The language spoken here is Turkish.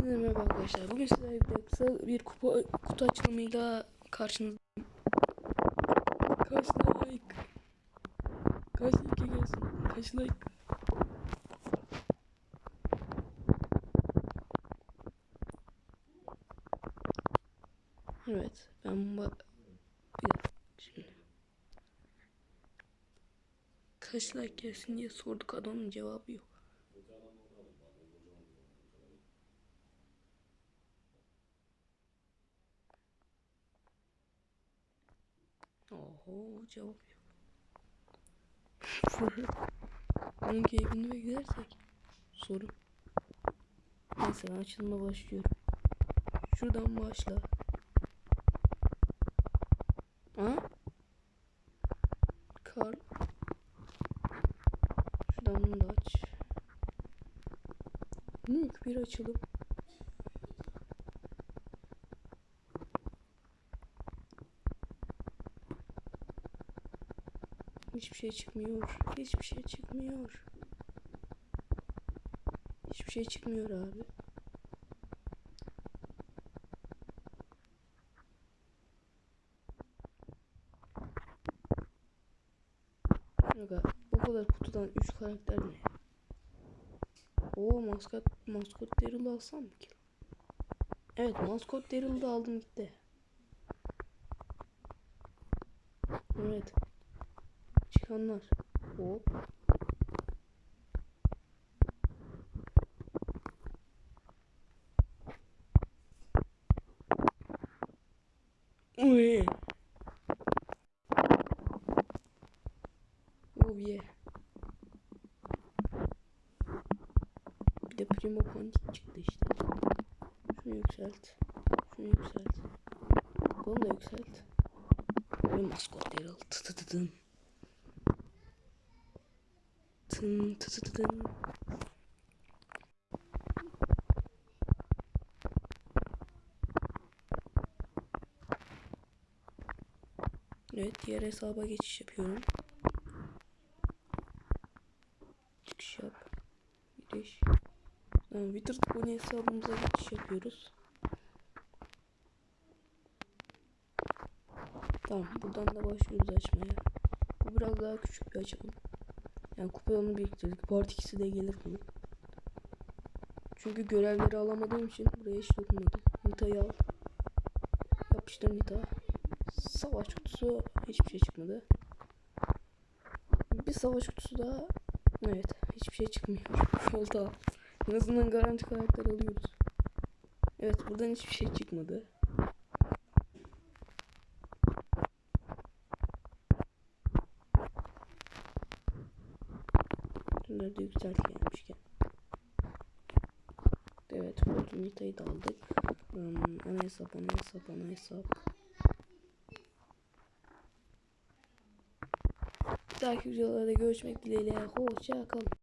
Merhaba arkadaşlar. Bugün sizlerle kısa bir kupa, kutu açılımıyla karşınızdayım. Kaç like? Kaç like gelsin? Kaç like? Evet, ben dakika şimdi. Kaç like gelsin diye sorduk adamın cevabı yok. Oho cevap yok. Onun keyfini beklersek sorun. Neyse ben açılıma başlıyorum. Şuradan başla. Ha? Kar. Şuradan bunu da aç. Büyük bir açılım. Hiçbir şey çıkmıyor. Hiçbir şey çıkmıyor. Hiçbir şey çıkmıyor abi. Aga, o kadar kutudan 3 karakter ne? Oo maskot maskot Daryl'ı alsam mı ki? Evet maskot Daryl'ı da aldım gitti. Evet. Çıkanlar. Hop. Uy. Oh yeah. Bir de Primo Pantik çıktı işte. Şunu yükselt. Şunu yükselt. Bunu da yükselt. Ve maskot Daryl. Tı tı tı tın. Tın tı tı tı tın. Evet diğer hesaba geçiş yapıyorum. Çıkış yap. Giriş. Tamam, Withered Bunny hesabımıza geçiş yapıyoruz. Tamam buradan da başlıyoruz açmaya. Bu biraz daha küçük bir açılım. Yani kupa yolunu biriktirdik. Part 2'si de gelir bunun. Çünkü görevleri alamadığım için buraya hiç dokunmadım. Nita'yı al. Yapıştır Nita. Savaş kutusu hiçbir şey çıkmadı. Bir savaş kutusu daha. Evet hiçbir şey çıkmıyor. Yolda. En azından garanti karakter alıyoruz. Evet buradan hiçbir şey çıkmadı. Bunları da yükselt gelmişken. Evet Fortunita'yı da aldık. Um, ana hesap ana hesap ana hesap. Bir dahaki videolarda görüşmek dileğiyle. Hoşça kalın.